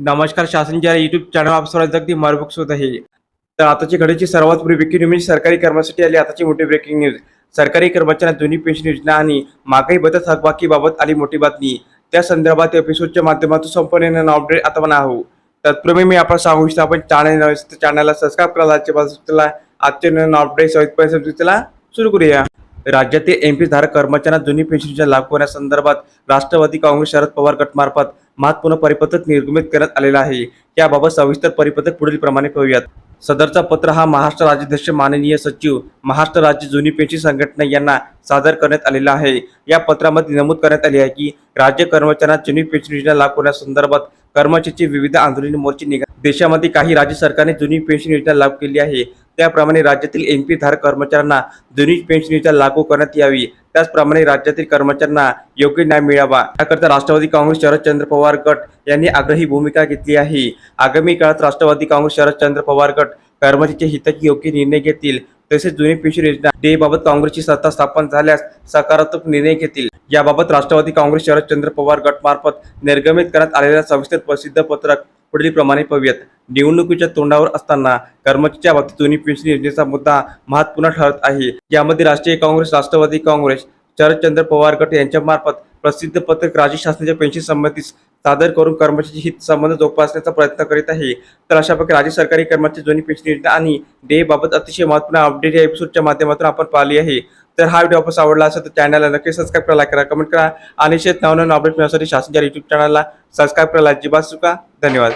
नमस्कार शासनच्या YouTube channel आप अगदी मार्बुक्स होत आहे. तर आताची घडीची सर्वात ब्रेकिंग म्हणजे न्यूज सरकारी कर्मचारी आली. आताची मोठी ब्रेकिंग न्यूज सरकारी कर्मचाऱ्यांना जुनी पेन्शन योजना आणि महागाई बदल थकबाकीबाबत आली मोठी बातमी. त्या संदर्भात एपिसोडच्या माध्यमातून संपूर्ण अपडेट आता म्हणा आहो तत्पूर्वी मी आपण सांगू इच्छितो आपण चॅनल चॅनलला सबस्क्राईब करा. आजच्या बाजूला आजचे नवीन अपडेट सहित सुरू करूया. राज्यातील एमपी धारक कर्मचाऱ्यांना जुनी पेन्शन योजना लागू करण्यासंदर्भात राष्ट्रवादी काँग्रेस शरद पवार गटमार्फत महत्त्वपूर्ण परिपत्रक निर्गमित करण्यात आलेला आहे. याबाबत सविस्तर परिपत्रक पुढील प्रमाणे पाहूयात सदरचा पत्र हा महाराष्ट्र राज्याध्यक्ष माननीय सचिव महाराष्ट्र राज्य जुनी पेन्शन संघटना यांना सादर करण्यात आलेला आहे. या पत्रामध्ये नमूद करण्यात आले आहे की राज्य कर्मचाऱ्यांना जुनी पेन्शन योजना लागू करण्यासंदर्भात कर्मचाऱ्यांचे विविध आंदोलन मोर्चे निघा देशामध्ये काही राज्य सरकारने जुनी पेन्शन योजना लागू केली आहे. त्याप्रमाणे राज्यातील एनपी धारक कर्मचाऱ्यांना जुनी पेन्शन योजना लागू करण्यात यावी. त्याचप्रमाणे राज्यातील कर्मचाऱ्यांना योग्य न्याय मिळावा. याकरता राष्ट्रवादी काँग्रेस शरदचंद्र पवार गट यांनी आग्रही भूमिका घेतली आहे. आगामी काळात राष्ट्रवादी काँग्रेस शरदचंद्र पवार गट कर्मचाऱ्यांच्या हिताची योग्य निर्णय घेतील तसेच जुनी पेन्शन योजना देबाबत काँग्रेसची सत्ता स्थापन झाल्यास सकारात्मक निर्णय घेतील. याबाबत राष्ट्रवादी काँग्रेस शरदचंद्र पवार गटमार्फत निर्गमित करण्यात आलेल्या सविस्तर प्रसिद्ध पत्रक पुढील प्रमाणे निवडणुकीच्या तोंडावर असताना कर्मचाऱ्यांच्या बाबतीत जुनी पेन्शन योजनेचा मुद्दा महत्त्वपूर्ण ठरत आहे. यामध्ये राष्ट्रीय काँग्रेस राष्ट्रवादी काँग्रेस शरदचंद्र पवार गट यांच्यामार्फत प्रसिद्ध पत्रक राज्य शासनाच्या पेन्शन संबंधित सादर करून कर्मचारी हित संबंध जोपासण्याचा प्रयत्न करीत आहे. तर अशा प्रकारे राज्य सरकारी कर्मचारी जुनी पेन्शन योजना आणि डे बाबत अतिशय महत्त्वपूर्ण अपडेट या एपिसोडच्या माध्यमातून आपण पाहिली आहे. तर हा व्हिडिओ आपण आवडला असेल तर चॅनलला नक्की सबस्क्राईब करा करा कमेंट करा आणि शेत नवनवीन अपडेट मिळण्यासाठी शासनाच्या युट्यूब चॅनलला सबस्क्राईब करायला अजिबात चुका धन्यवाद.